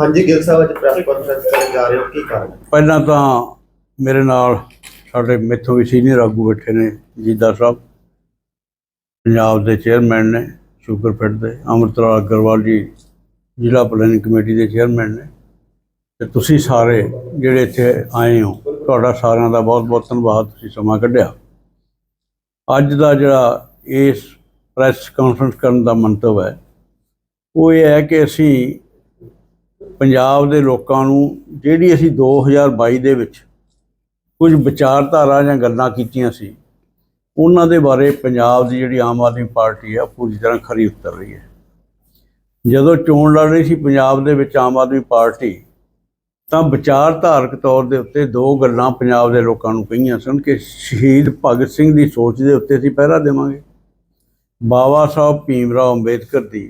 ਹਾਂਜੀ, ਗਿੱਲ ਸਾਹਿਬ, ਅੱਜ press conference ਕਰਨ ਜਾ ਰਹੇ ਹੋ, ਕੀ ਕਾਰਨ ਪਹਿਲਾਂ ਤਾਂ ਮੇਰੇ ਨਾਲ ਸਾਡੇ ਮੈਥੋਂ ਵੀ ਸੀਨੀਅਰ ਆਗੂ ਬੈਠੇ ਨੇ, ਜੀਦਾ ਸਾਹਿਬ, ਪੰਜਾਬ ਦੇ ਚੇਅਰਮੈਨ ਨੇ ਸ਼ੂਗਰਫੈਡ ਦੇ, ਅਮਰਤਲਾਲ ਅਗਰਵਾਲ ਜੀ, ਜ਼ਿਲ੍ਹਾ ਪਲੈਨਿੰਗ ਕਮੇਟੀ ਦੇ ਚੇਅਰਮੈਨ ਨੇ। ਤੇ ਤੁਸੀਂ ਸਾਰੇ ਜਿਹੜੇ ਇੱਥੇ ਆਏ ਹੋ, ਤੁਹਾਡਾ ਸਾਰਿਆਂ ਦਾ ਬਹੁਤ ਬਹੁਤ ਧੰਨਵਾਦ, ਤੁਸੀਂ ਸਮਾਂ ਕੱਢਿਆ। ਅੱਜ ਦਾ ਜਿਹੜਾ ਇਸ ਪ੍ਰੈਸ ਕਾਨਫਰੰਸ ਕਰਨ ਦਾ ਮੰਤਵ ਹੈ, ਉਹ ਇਹ ਹੈ ਕਿ ਅਸੀਂ ਪੰਜਾਬ ਦੇ ਲੋਕਾਂ ਨੂੰ ਜਿਹੜੀ ਅਸੀਂ 2022 ਦੇ ਵਿੱਚ ਕੁਝ ਵਿਚਾਰਧਾਰਾ ਜਾਂ ਗੱਲਾਂ ਕੀਤੀਆਂ ਸੀ, ਉਹਨਾਂ ਦੇ ਬਾਰੇ ਪੰਜਾਬ ਦੀ ਜਿਹੜੀ ਆਮ ਆਦਮੀ ਪਾਰਟੀ ਹੈ ਉਹ ਪੂਰੀ ਤਰ੍ਹਾਂ ਖਰੀ ਉਤਰ ਰਹੀ ਹੈ। ਜਦੋਂ ਚੋਣ ਲੜ ਰਹੀ ਸੀ ਪੰਜਾਬ ਦੇ ਵਿੱਚ ਆਮ ਆਦਮੀ ਪਾਰਟੀ, ਤਾਂ ਵਿਚਾਰਧਾਰਕ ਤੌਰ ਦੇ ਉੱਤੇ ਦੋ ਗੱਲਾਂ ਪੰਜਾਬ ਦੇ ਲੋਕਾਂ ਨੂੰ ਕਹੀਆਂ ਸਨ ਕਿ ਸ਼ਹੀਦ ਭਗਤ ਸਿੰਘ ਦੀ ਸੋਚ ਦੇ ਉੱਤੇ ਅਸੀਂ ਪਹਿਰਾ ਦੇਵਾਂਗੇ। ਬਾਬਾ ਸਾਹਿਬ ਭੀਮ ਰਾਓ ਅੰਬੇਦਕਰ ਦੀ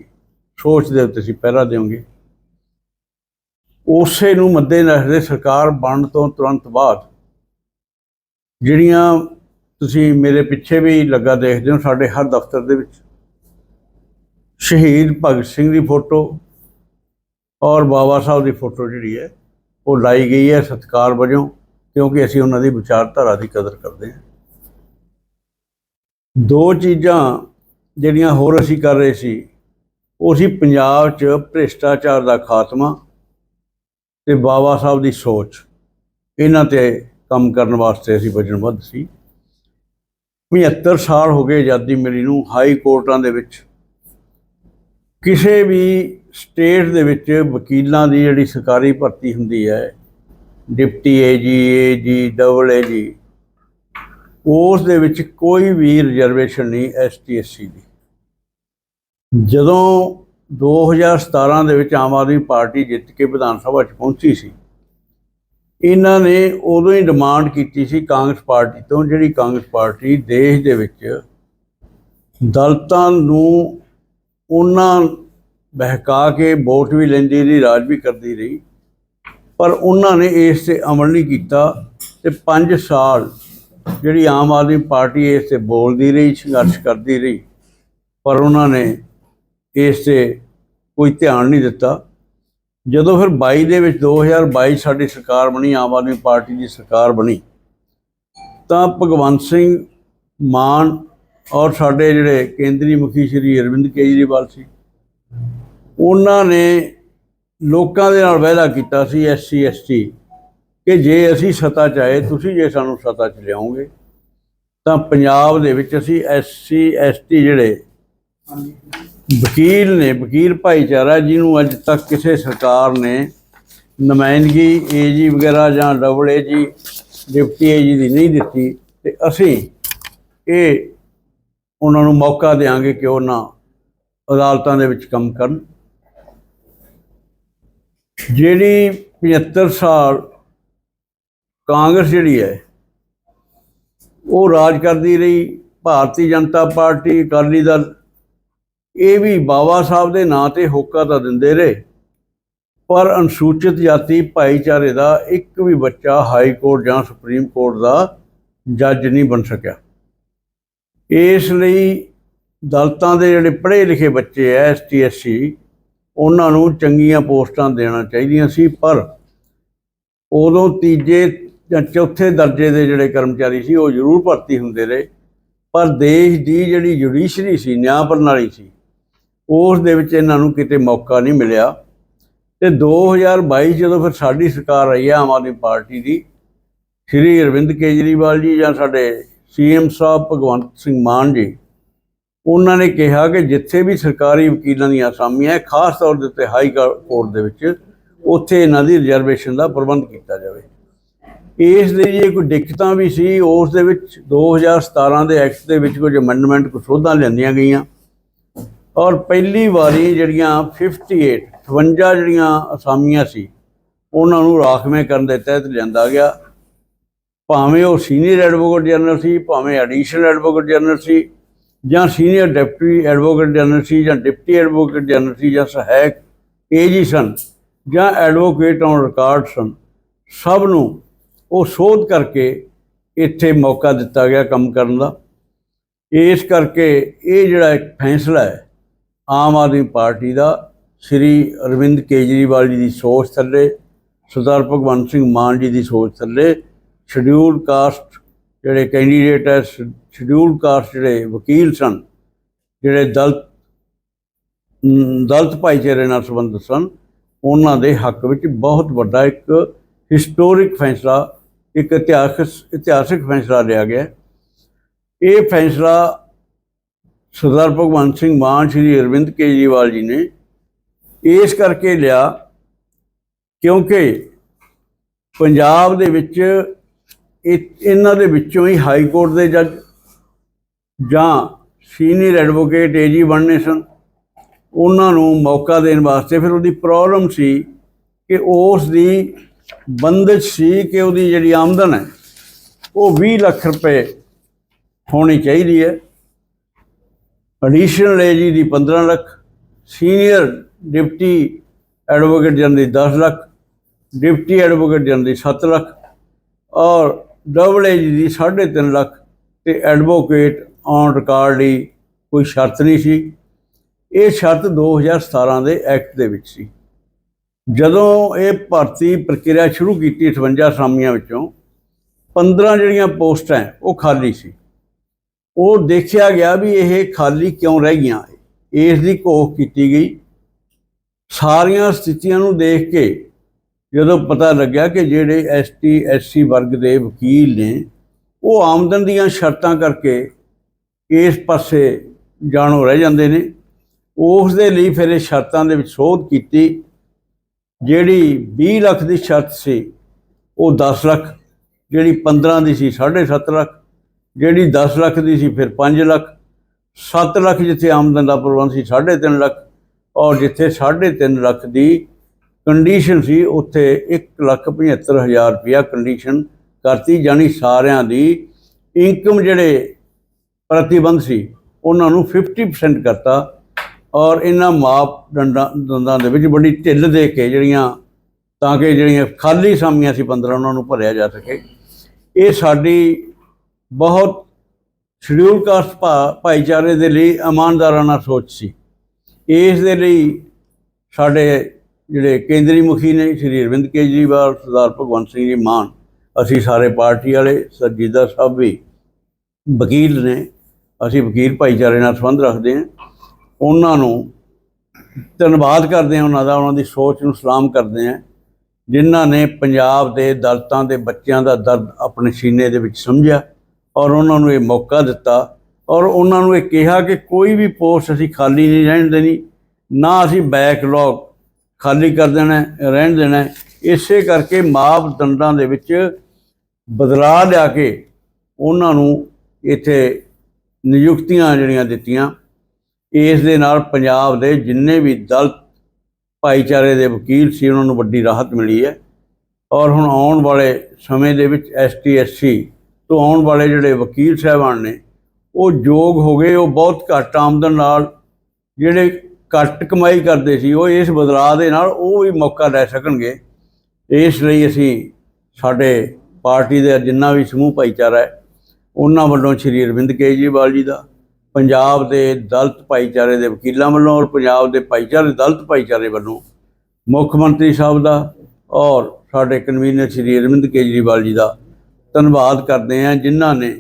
ਸੋਚ ਦੇ ਉੱਤੇ ਅਸੀਂ ਪਹਿਰਾ ਦੇਵਾਂਗੇ। ਉਸੇ ਨੂੰ ਮੱਦੇਨਜ਼ਰ ਸਰਕਾਰ ਬਣਨ ਤੋਂ ਤੁਰੰਤ ਬਾਅਦ ਜਿਹੜੀਆਂ ਤੁਸੀਂ ਮੇਰੇ ਪਿੱਛੇ ਵੀ ਲੱਗਾ ਦੇਖਦੇ ਹੋ ਸਾਡੇ ਹਰ ਦਫ਼ਤਰ ਦੇ ਵਿੱਚ, ਸ਼ਹੀਦ ਭਗਤ ਸਿੰਘ ਦੀ ਫੋਟੋ ਔਰ ਬਾਬਾ ਸਾਹਿਬ ਦੀ ਫੋਟੋ ਜਿਹੜੀ ਹੈ, ਉਹ ਲਾਈ ਗਈ ਹੈ ਸਤਿਕਾਰ ਵਜੋਂ, ਕਿਉਂਕਿ ਅਸੀਂ ਉਹਨਾਂ ਦੀ ਵਿਚਾਰਧਾਰਾ ਦੀ ਕਦਰ ਕਰਦੇ ਹਾਂ। ਦੋ ਚੀਜ਼ਾਂ ਜਿਹੜੀਆਂ ਹੋਰ ਅਸੀਂ ਕਰ ਰਹੇ ਸੀ, ਉਹ ਸੀ ਪੰਜਾਬ 'ਚ ਭ੍ਰਿਸ਼ਟਾਚਾਰ ਦਾ ਖਾਤਮਾ ਤੇ ਬਾਬਾ ਸਾਹਿਬ ਦੀ ਸੋਚ, ਇਹਨਾਂ ਤੇ ਕੰਮ ਕਰਨ ਵਾਸਤੇ ਅਸੀਂ ਵਚਨਬੱਧ ਸੀ। 75 ਸਾਲ ਹੋ ਗਏ ਆਜ਼ਾਦੀ ਮਿਲੀ ਨੂੰ, ਹਾਈ ਕੋਰਟਾਂ ਦੇ ਵਿੱਚ। ਕਿਸੇ ਵੀ ਸਟੇਟ ਦੇ ਵਿੱਚ ਵਕੀਲਾਂ ਦੀ ਜਿਹੜੀ ਸਰਕਾਰੀ ਭਰਤੀ ਹੁੰਦੀ ਹੈ, deputy AG AG double AG ਉਸ ਦੇ ਵਿੱਚ ਕੋਈ ਵੀ ਰਿਜ਼ਰਵੇਸ਼ਨ ਨਹੀਂ ਐਸਟੀ ਐਸਸੀ ਦੀ। ਜਦੋਂ 2017 ਦੇ ਵਿੱਚ ਆਮ ਆਦਮੀ ਪਾਰਟੀ ਜਿੱਤ ਕੇ ਵਿਧਾਨ ਸਭਾ 'ਚ ਪਹੁੰਚੀ ਸੀ। ਇਹਨਾਂ ਨੇ ਉਦੋਂ ਹੀ ਡਿਮਾਂਡ ਕੀਤੀ ਸੀ ਕਾਂਗਰਸ ਪਾਰਟੀ ਤੋਂ, ਜਿਹੜੀ ਕਾਂਗਰਸ ਪਾਰਟੀ ਦੇਸ਼ ਦੇ ਵਿੱਚ ਦਲਤਾਂ ਨੂੰ ਉਹਨਾਂ ਬਹਿਕਾ ਕੇ ਵੋਟ ਵੀ ਲੈਂਦੀ ਰਹੀ, ਰਾਜ ਵੀ ਕਰਦੀ ਰਹੀ। ਪਰ ਉਹਨਾਂ ਨੇ ਇਸ ਤੇ ਅਮਲ ਨਹੀਂ ਕੀਤਾ ਤੇ 5 ਸਾਲ ਜਿਹੜੀ ਆਮ ਆਦਮੀ ਪਾਰਟੀ ਇਸ ਤੇ ਬੋਲਦੀ ਰਹੀ, ਸੰਘਰਸ਼ ਕਰਦੀ ਰਹੀ। ਪਰ ਉਹਨਾਂ ਨੇ ਇਸ ਤੇ ਕੋਈ ਧਿਆਨ ਨਹੀਂ ਦਿੱਤਾ। ਜਦੋਂ ਫਿਰ 22 ਦੇ ਵਿੱਚ 2022 ਸਾਡੀ ਸਰਕਾਰ ਬਣੀ, ਆਮ ਆਦਮੀ ਪਾਰਟੀ ਦੀ ਸਰਕਾਰ ਬਣੀ, ਤਾਂ ਭਗਵੰਤ ਸਿੰਘ ਮਾਨ ਔਰ ਸਾਡੇ ਜਿਹੜੇ ਕੇਂਦਰੀ ਮੁਖੀ ਸ਼੍ਰੀ ਅਰਵਿੰਦ ਕੇਜਰੀਵਾਲ ਸੀ, ਉਹਨਾਂ ਨੇ ਲੋਕਾਂ ਦੇ ਨਾਲ ਵਾਅਦਾ ਕੀਤਾ ਸੀ ਐਸਸੀ ਐਸਟੀ ਕਿ ਜੇ ਅਸੀਂ ਸੱਤਾ 'ਚ ਆਏ, ਤੁਸੀਂ ਜੇ ਸਾਨੂੰ ਸੱਤਾ 'ਚ ਲਿਆਓਗੇ, ਤਾਂ ਪੰਜਾਬ ਦੇ ਵਿੱਚ ਅਸੀਂ ਐਸਸੀ ਐਸਟੀ ਜਿਹੜੇ ਵਕੀਲ ਨੇ, ਵਕੀਲ ਭਾਈਚਾਰਾ ਜਿਹਨੂੰ ਅੱਜ ਤੱਕ ਕਿਸੇ ਸਰਕਾਰ ਨੇ ਨੁਮਾਇੰਦਗੀ ਏਜੀ ਵਗੈਰਾ ਜਾਂ ਡਬਲ ਏਜੀ ਡਿਪਟੀ ਏਜੀ ਦੀ ਨਹੀਂ ਦਿੱਤੀ ਤੇ ਅਸੀਂ ਇਹ ਉਹਨਾਂ ਨੂੰ ਮੌਕਾ ਦੇਾਂਗੇ ਕਿ ਉਹਨਾਂ ਅਦਾਲਤਾਂ ਦੇ ਵਿੱਚ ਕੰਮ ਕਰਨ। ਜਿਹੜੀ 75 ਸਾਲ ਕਾਂਗਰਸ ਜਿਹੜੀ ਹੈ, ਉਹ ਰਾਜ ਕਰਦੀ ਰਹੀ, ਭਾਰਤੀ ਜਨਤਾ ਪਾਰਟੀ, ਅਕਾਲੀ ਦਲ ਇਹ ਵੀ ਬਾਬਾ ਸਾਹਿਬ ਦੇ ਨਾਂ ਤੇ ਹੋਕਾ ਤਾਂ ਦਿੰਦੇ ਰਹੇ। ਪਰ ਅਨੁਸੂਚਿਤ ਜਾਤੀ ਭਾਈਚਾਰੇ ਦਾ ਇੱਕ ਵੀ ਬੱਚਾ ਹਾਈ ਕੋਰਟ ਜਾਂ ਸੁਪਰੀਮ ਕੋਰਟ ਦਾ ਜੱਜ ਨਹੀਂ ਬਣ ਸਕਿਆ। ਇਸ ਲਈ ਦਲਤਾਂ ਦੇ ਜਿਹੜੇ ਪੜ੍ਹੇ ਲਿਖੇ ਬੱਚੇ ਐ ਐਸਟੀ ਐਸਸੀ ਉਹਨਾਂ ਨੂੰ ਚੰਗੀਆਂ ਪੋਸਟਾਂ ਦੇਣਾ ਚਾਹੀਦੀਆਂ ਸੀ, ਪਰ ਉਦੋਂ ਤੀਜੇ ਜਾਂ ਚੌਥੇ ਦਰਜੇ ਦੇ ਜਿਹੜੇ ਕਰਮਚਾਰੀ ਸੀ, ਉਹ ਜ਼ਰੂਰ ਭਰਤੀ ਹੁੰਦੇ ਰਹੇ। ਪਰ ਦੇਸ਼ ਦੀ ਜਿਹੜੀ ਜੁਡੀਸ਼ਰੀ ਸੀ, ਨਿਆਂ ਪ੍ਰਣਾਲੀ ਸੀ ਉਸ ਦੇ ਵਿੱਚ ਇਹਨਾਂ ਨੂੰ ਕਿਤੇ ਮੌਕਾ ਨਹੀਂ ਮਿਲਿਆ। ਤੇ 2022 ਜਦੋਂ ਫਿਰ ਸਾਡੀ ਸਰਕਾਰ ਆਈ ਹੈ ਆਮ ਆਦਮੀ ਪਾਰਟੀ ਦੀ, ਸ਼੍ਰੀ ਅਰਵਿੰਦ ਕੇਜਰੀਵਾਲ ਜੀ ਜਾਂ ਸਾਡੇ ਸੀਐਮ ਸਾਹਿਬ ਭਗਵੰਤ ਸਿੰਘ ਮਾਨ ਜੀ, ਉਹਨਾਂ ਨੇ ਕਿਹਾ ਕਿ ਜਿੱਥੇ ਵੀ ਸਰਕਾਰੀ ਵਕੀਲਾਂ ਦੀਆਂ ਅਸਾਮੀਆਂ ਹੈ, ਖਾਸ ਤੌਰ ਦੇ ਉੱਤੇ ਹਾਈ ਕੋਰਟ ਦੇ ਵਿੱਚ, ਉੱਥੇ ਇਹਨਾਂ ਦੀ ਰਿਜ਼ਰਵੇਸ਼ਨ ਦਾ ਪ੍ਰਬੰਧ ਕੀਤਾ ਜਾਵੇ। ਇਸ ਦੇ ਜੇ ਕੋਈ ਦਿੱਕਤਾਂ ਵੀ ਸੀ, ਉਸ ਦੇ ਵਿੱਚ 2017 ਦੇ ਐਕਟ ਦੇ ਵਿੱਚ ਕੁਝ ਅਮੈਂਡਮੈਂਟ ਕੁਝ ਸੋਧਾਂ ਲਿਆਂਦੀਆਂ ਗਈਆਂ। ਔਰ ਪਹਿਲੀ ਵਾਰੀ ਜਿਹੜੀਆਂ 58 58 ਜਿਹੜੀਆਂ ਅਸਾਮੀਆਂ ਸੀ, ਉਹਨਾਂ ਨੂੰ ਰਾਖਵੇਂ ਕਰਨ ਦੇ ਤਹਿਤ ਲਿਆਂਦਾ ਗਿਆ। ਭਾਵੇਂ ਉਹ ਸੀਨੀਅਰ ਐਡਵੋਕੇਟ ਜਨਰਲ ਸੀ, ਭਾਵੇਂ ਐਡੀਸ਼ਨਲ ਐਡਵੋਕੇਟ ਜਨਰਲ ਸੀ, ਜਾਂ ਸੀਨੀਅਰ ਡਿਪਟੀ ਐਡਵੋਕੇਟ ਜਨਰਲ ਸੀ, ਜਾਂ ਡਿਪਟੀ ਐਡਵੋਕੇਟ ਜਨਰਲ ਸੀ, ਜਾਂ ਸਹਾਇਕ ਏਜੀ ਸਨ, ਜਾਂ ਐਡਵੋਕੇਟ ਔਨ ਰਿਕਾਰਡ ਸਨ, ਸਭ ਨੂੰ ਉਹ ਸੋਧ ਕਰਕੇ ਇੱਥੇ ਮੌਕਾ ਦਿੱਤਾ ਗਿਆ ਕੰਮ ਕਰਨ ਦਾ। ਇਸ ਕਰਕੇ ਇਹ ਜਿਹੜਾ ਇੱਕ ਫੈਸਲਾ ਹੈ ਆਮ ਆਦਮੀ ਪਾਰਟੀ ਦਾ ਸ਼੍ਰੀ ਅਰਵਿੰਦ ਕੇਜਰੀਵਾਲ ਜੀ ਦੀ ਸੋਚ ਥੱਲੇ, ਸਰਦਾਰ ਭਗਵੰਤ ਸਿੰਘ ਮਾਨ ਜੀ ਦੀ ਸੋਚ ਥੱਲੇ ਸ਼ਡਿਊਲ ਕਾਸਟ ਜਿਹੜੇ ਕੈਂਡੀਡੇਟ ਹੈ ਸ਼ਡਿਊਲ ਕਾਸਟ ਜਿਹੜੇ ਵਕੀਲ ਸਨ, ਜਿਹੜੇ ਦਲਤ ਦਲਤ ਭਾਈਚਾਰੇ ਨਾਲ ਸੰਬੰਧਿਤ ਸਨ, ਉਹਨਾਂ ਦੇ ਹੱਕ ਵਿੱਚ ਬਹੁਤ ਵੱਡਾ ਇੱਕ ਹਿਸਟੋਰਿਕ ਫੈਸਲਾ, ਇੱਕ ਇਤਿਹਾਸਕ ਇਤਿਹਾਸਕ ਫੈਸਲਾ ਲਿਆ ਗਿਆ। ਇਹ ਫੈਸਲਾ ਸਰਦਾਰ ਭਗਵੰਤ ਸਿੰਘ ਮਾਨ, ਸ਼੍ਰੀ ਅਰਵਿੰਦ ਕੇਜਰੀਵਾਲ ਜੀ ਨੇ ਇਸ ਕਰਕੇ ਲਿਆ ਕਿਉਂਕਿ ਪੰਜਾਬ ਦੇ ਵਿੱਚ ਇਹਨਾਂ ਦੇ ਵਿੱਚੋਂ ਹੀ ਹਾਈ ਕੋਰਟ ਦੇ ਜੱਜ ਜਾਂ ਸੀਨੀਅਰ ਐਡਵੋਕੇਟ ਏਜੀ ਬਣਨੇ ਸਨ। ਉਹਨਾਂ ਨੂੰ ਮੌਕਾ ਦੇਣ ਵਾਸਤੇ ਫਿਰ ਉਹਦੀ ਪ੍ਰੋਬਲਮ ਸੀ ਕਿ ਉਸ ਦੀ ਬੰਦਸ਼ ਸੀ ਕਿ ਉਹਦੀ ਜਿਹੜੀ ਆਮਦਨ ਹੈ, ਉਹ 20 ਲੱਖ ਰੁਪਏ ਹੋਣੀ ਚਾਹੀਦੀ ਹੈ। ਐਡੀਸ਼ਨਲ ਏਜੀ ਦੀ 15 lakh senior deputy advocate general ਦੀ 10 ਲੱਖ ਡਿਪਟੀ ਐਡਵੋਕੇਟ ਜਨ ਦੀ 7 ਲੱਖ ਔਰ ਡਬਲ ਏਜੀ ਦੀ 3.5 ਲੱਖ ਤੇ ਐਡਵੋਕੇਟ ਔਨ ਰਿਕਾਰਡ ਲਈ ਕੋਈ ਸ਼ਰਤ ਨਹੀਂ ਸੀ। ਇਹ ਸ਼ਰਤ 2017 ਦੇ ਐਕਟ ਦੇ ਵਿੱਚ ਸੀ। ਜਦੋਂ ਇਹ ਭਰਤੀ ਪ੍ਰਕਿਰਿਆ ਸ਼ੁਰੂ ਕੀਤੀ 58 ਅਸਾਮੀਆਂ ਵਿੱਚੋਂ 15 ਜਿਹੜੀਆਂ ਪੋਸਟਾਂ ਉਹ ਖਾਲੀ ਸੀ। ਉਹ ਦੇਖਿਆ ਗਿਆ ਵੀ ਇਹ ਖਾਲੀ ਕਿਉਂ ਰਹਿ ਗਈਆਂ? ਇਸ ਦੀ ਘੋਖ ਕੀਤੀ ਗਈ। ਸਾਰੀਆਂ ਸਥਿਤੀਆਂ ਨੂੰ ਦੇਖ ਕੇ ਜਦੋਂ ਪਤਾ ਲੱਗਿਆ ਕਿ ਜਿਹੜੇ ਐਸਟੀ ਐਸਸੀ ਵਰਗ ਦੇ ਵਕੀਲ ਨੇ, ਉਹ ਆਮਦਨ ਦੀਆਂ ਸ਼ਰਤਾਂ ਕਰਕੇ ਇਸ ਪਾਸੇ ਜਾਣੋ ਰਹਿ ਜਾਂਦੇ ਨੇ। ਉਸ ਦੇ ਲਈ ਫਿਰ ਇਹ ਸ਼ਰਤਾਂ ਦੇ ਵਿੱਚ ਸੋਧ ਕੀਤੀ। ਜਿਹੜੀ 20 ਲੱਖ ਦੀ ਸ਼ਰਤ ਸੀ, ਉਹ 10 ਲੱਖ, ਜਿਹੜੀ 15 ਦੀ ਸੀ 7.5 ਲੱਖ। ਜਿਹੜੀ 10 ਲੱਖ ਦੀ ਸੀ ਫਿਰ 5 ਲੱਖ 7 ਲੱਖ ਜਿੱਥੇ ਆਮਦਨ ਦਾ ਪ੍ਰਬੰਧ ਸੀ 3.5 ਲੱਖ, ਔਰ ਜਿੱਥੇ 3.5 ਲੱਖ ਦੀ ਕੰਡੀਸ਼ਨ ਸੀ, ਉੱਥੇ 175000 ਰੁਪਇਆ ਕੰਡੀਸ਼ਨ ਕਰਤੀ ਜਾਨੀ ਸਾਰਿਆਂ ਦੀ ਇਨਕਮ ਜਿਹੜੇ ਪ੍ਰਤੀਬੰਧ ਸੀ, ਉਹਨਾਂ ਨੂੰ 50% ਕਰਤਾ, ਔਰ ਇਹਨਾਂ ਮਾਪਦੰਡਾਂ ਦੰਦਾਂ ਦੇ ਵਿੱਚ ਬੜੀ ਢਿੱਲ ਦੇ ਕੇ ਜਿਹੜੀਆਂ, ਤਾਂ ਕਿ ਜਿਹੜੀਆਂ ਖਾਲੀ ਸਾਮੀਆਂ ਸੀ 15 ਉਹਨਾਂ ਨੂੰ ਭਰਿਆ ਜਾ ਸਕੇ। ਇਹ ਸਾਡੀ ਬਹੁਤ ਸ਼ਡਿਊਲ ਕਾਸਟ ਭਾ- ਭਾਈਚਾਰੇ ਦੇ ਲਈ ਇਮਾਨਦਾਰਾਨਾ ਸੋਚ ਸੀ। ਇਸ ਦੇ ਲਈ ਸਾਡੇ ਜਿਹੜੇ ਕੇਂਦਰੀ ਮੁਖੀ ਨੇ ਸ਼੍ਰੀ ਅਰਵਿੰਦ ਕੇਜਰੀਵਾਲ, ਸਰਦਾਰ ਭਗਵੰਤ ਸਿੰਘ ਜੀ ਮਾਨ, ਅਸੀਂ ਸਾਰੇ ਪਾਰਟੀ ਵਾਲੇ, ਸਰਜੀਦਾ ਸਾਹਿਬ ਵੀ ਵਕੀਲ ਨੇ, ਅਸੀਂ ਵਕੀਲ ਭਾਈਚਾਰੇ ਨਾਲ ਸੰਬੰਧ ਰੱਖਦੇ ਹਾਂ। ਉਹਨਾਂ ਨੂੰ ਧੰਨਵਾਦ ਕਰਦੇ ਹਾਂ ਉਹਨਾਂ ਦਾ, ਉਹਨਾਂ ਦੀ ਸੋਚ ਨੂੰ ਸਲਾਮ ਕਰਦੇ ਹਾਂ। ਜਿਨ੍ਹਾਂ ਨੇ ਪੰਜਾਬ ਦੇ ਦਲਤਾਂ ਦੇ ਬੱਚਿਆਂ ਦਾ ਦਰਦ ਆਪਣੇ ਸੀਨੇ ਦੇ ਵਿੱਚ ਸਮਝਿਆ ਔਰ ਉਹਨਾਂ ਨੂੰ ਇਹ ਮੌਕਾ ਦਿੱਤਾ ਔਰ ਉਹਨਾਂ ਨੂੰ ਇਹ ਕਿਹਾ ਕਿ ਕੋਈ ਵੀ ਪੋਸਟ ਅਸੀਂ ਖਾਲੀ ਨਹੀਂ ਰਹਿਣ ਦੇਣੀ, ਨਾ ਅਸੀਂ ਬੈਕਲੌਗ ਖਾਲੀ ਕਰ ਦੇਣਾ, ਰਹਿਣ ਦੇਣਾ ਹੈ। ਇਸੇ ਕਰਕੇ ਮਾਪਦੰਡਾਂ ਦੇ ਵਿੱਚ ਬਦਲਾਅ ਲਿਆ ਕੇ ਉਹਨਾਂ ਨੂੰ ਇੱਥੇ ਨਿਯੁਕਤੀਆਂ ਜਿਹੜੀਆਂ ਦਿੱਤੀਆਂ, ਇਸ ਦੇ ਨਾਲ ਪੰਜਾਬ ਦੇ ਜਿੰਨੇ ਵੀ ਦਲਿਤ ਭਾਈਚਾਰੇ ਦੇ ਵਕੀਲ ਸੀ, ਉਹਨਾਂ ਨੂੰ ਵੱਡੀ ਰਾਹਤ ਮਿਲੀ ਹੈ ਔਰ ਹੁਣ ਆਉਣ ਵਾਲੇ ਸਮੇਂ ਦੇ ਵਿੱਚ ਐਸਟੀ ਐਸਸੀ ਤੋਂ ਆਉਣ ਵਾਲੇ ਜਿਹੜੇ ਵਕੀਲ ਸਾਹਿਬਾਨ ਨੇ, ਉਹ ਯੋਗ ਹੋ ਗਏ, ਉਹ ਬਹੁਤ ਘੱਟ ਆਮਦਨ ਨਾਲ ਜਿਹੜੇ ਘੱਟ ਕਮਾਈ ਕਰਦੇ ਸੀ, ਉਹ ਇਸ ਬਦਲਾਅ ਦੇ ਨਾਲ ਉਹ ਵੀ ਮੌਕਾ ਲੈ ਸਕਣਗੇ। ਇਸ ਲਈ ਅਸੀਂ ਸਾਡੇ ਪਾਰਟੀ ਦੇ ਜਿੰਨਾ ਵੀ ਸਮੂਹ ਭਾਈਚਾਰਾ ਹੈ, ਉਹਨਾਂ ਵੱਲੋਂ ਸ਼੍ਰੀ ਅਰਵਿੰਦ ਕੇਜਰੀਵਾਲ ਜੀ ਦਾ, ਪੰਜਾਬ ਦੇ ਦਲਤ ਭਾਈਚਾਰੇ ਦੇ ਵਕੀਲਾਂ ਵੱਲੋਂ ਔਰ ਪੰਜਾਬ ਦੇ ਭਾਈਚਾਰੇ ਦਲਤ ਭਾਈਚਾਰੇ ਵੱਲੋਂ ਮੁੱਖ ਮੰਤਰੀ ਸਾਹਿਬ ਦਾ ਔਰ ਸਾਡੇ ਕਨਵੀਨਰ ਸ਼੍ਰੀ ਅਰਵਿੰਦ ਕੇਜਰੀਵਾਲ ਜੀ ਦਾ ਧੰਨਵਾਦ ਕਰਦੇ ਹਾਂ ਜਿਨ੍ਹਾਂ ਨੇ,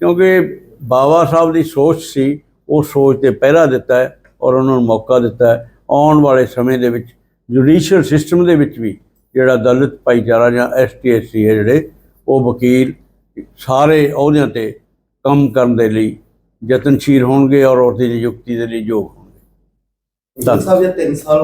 ਕਿਉਂਕਿ ਬਾਬਾ ਸਾਹਿਬ ਦੀ ਸੋਚ ਸੀ, ਉਹ ਸੋਚ ਤੇ ਪਹਿਰਾ ਦਿੱਤਾ ਹੈ ਔਰ ਉਹਨਾਂ ਨੂੰ ਮੌਕਾ ਦਿੱਤਾ ਹੈ। ਆਉਣ ਵਾਲੇ ਸਮੇਂ ਦੇ ਵਿੱਚ ਜੁਡੀਸ਼ੀਅਲ ਸਿਸਟਮ ਦੇ ਵਿੱਚ ਵੀ ਜਿਹੜਾ ਦਲਿਤ ਭਾਈਚਾਰਾ ਜਾਂ ਐਸਟੀਐਸਸੀ ਹੈ ਜਿਹੜੇ, ਉਹ ਵਕੀਲ ਸਾਰੇ ਅਹੁਦਿਆਂ ਤੇ ਕੰਮ ਕਰਨ ਦੇ ਲਈ ਯਤਨਸ਼ੀਲ ਹੋਣਗੇ ਔਰ ਉਹਦੀ ਨਿਯੁਕਤੀ ਦੇ ਲਈ ਯੋਗ ਹੋਣਗੇ। ਸਾਹਿਬ ਜੇ 3 ਸਾਲ